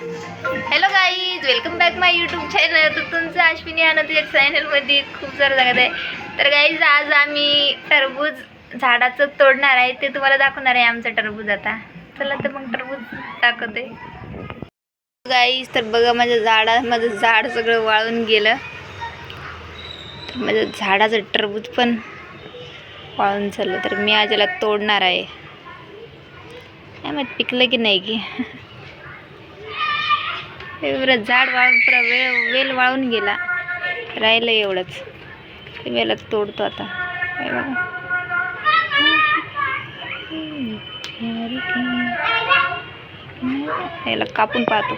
Hello guys welcome back my YouTube channel तर तुमचं अश्विनी आनंद या चॅनलमध्ये खूप सारं लागत आहे. तर गाईज आज आम्ही टरबूज झाडाचं तोडणार आहे. ते तुम्हाला दाखवणार आहे आमचं टरबूज आता. चला तर मग टरबूज दाखवते. गाईज तर बघा माझ्या झाडा माझं झाड सगळं वाळून गेलं. तर माझ्या झाडाचं टरबूज पण वाळून चाललं. तर मी आज याला तोडणार आहे. काय मग पिकलं की नाही की? हे बरं झाड वाळून पुरा वेळ वेल वाळून गेला. राहिलं एवढंच. ते वेला तोडतो आता. बघा. याला कापून पाहतो.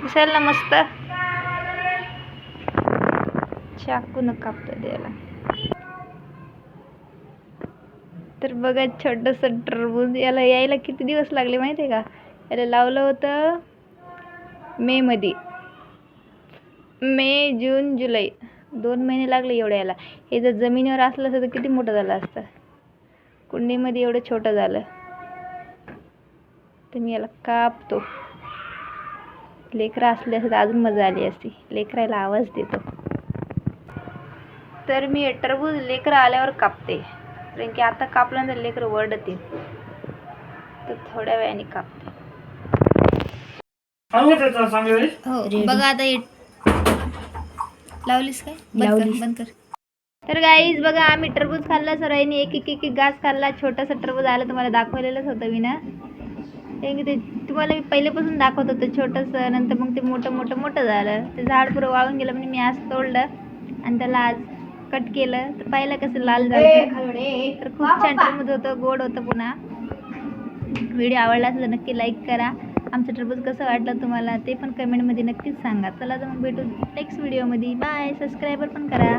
दिसायला ना मस्त? चाकून कापतो द्यायला तर बघा छोटंसं टरबूज. याला यायला किती दिवस लागले माहिती आहे का? याला लावलं होतं मेमध्ये मे जून जुलै. दोन महिने लागले एवढं याला. हे जर जमिनीवर असलं असतं तर किती मोठं झालं असतं? कुंडीमध्ये एवढं छोटं झालं. तर मी याला कापतो. लेकरं असले असते अजून मजा आली असती. लेकराला आवाज देतो. तर मी टरबूज लेकरं आल्यावर कापते. कारण की आता कापल्यानंतर लेकरं वरडतील. तर थोड्या वेळाने कापते हो बघा आता हे. लावलीस काय? बंद कर बंद कर. तर गाईज बघा आम्ही टरबूज खाल्ला सर्वांनी एक एक एक एक घास खाल्ला. छोटासा टरबूज आलं तुम्हाला दाखवलेलंच होतं मी ना ते की ते तुम्हाला मी पहिल्यापासून दाखवत होतं छोटंसं नंतर मग ते मोठं मोठं मोठं झालं. ते झाड पुरं वाळून गेलं म्हणजे मी आज तोडलं. आणि त्याला आज कट केलं. तर पाहिलं कसं लाल झालं तर खूप छान टरबूज होतं गोड होतं पुन्हा. व्हिडिओ आवडला असेल तर नक्की लाईक करा. आमचं टरबूज कसं वाटलं तुम्हाला ते पण कमेंटमध्ये नक्कीच सांगा. चला तर मग भेटू नेक्स्ट व्हिडिओमध्ये बाय सबस्क्रायबर पण करा.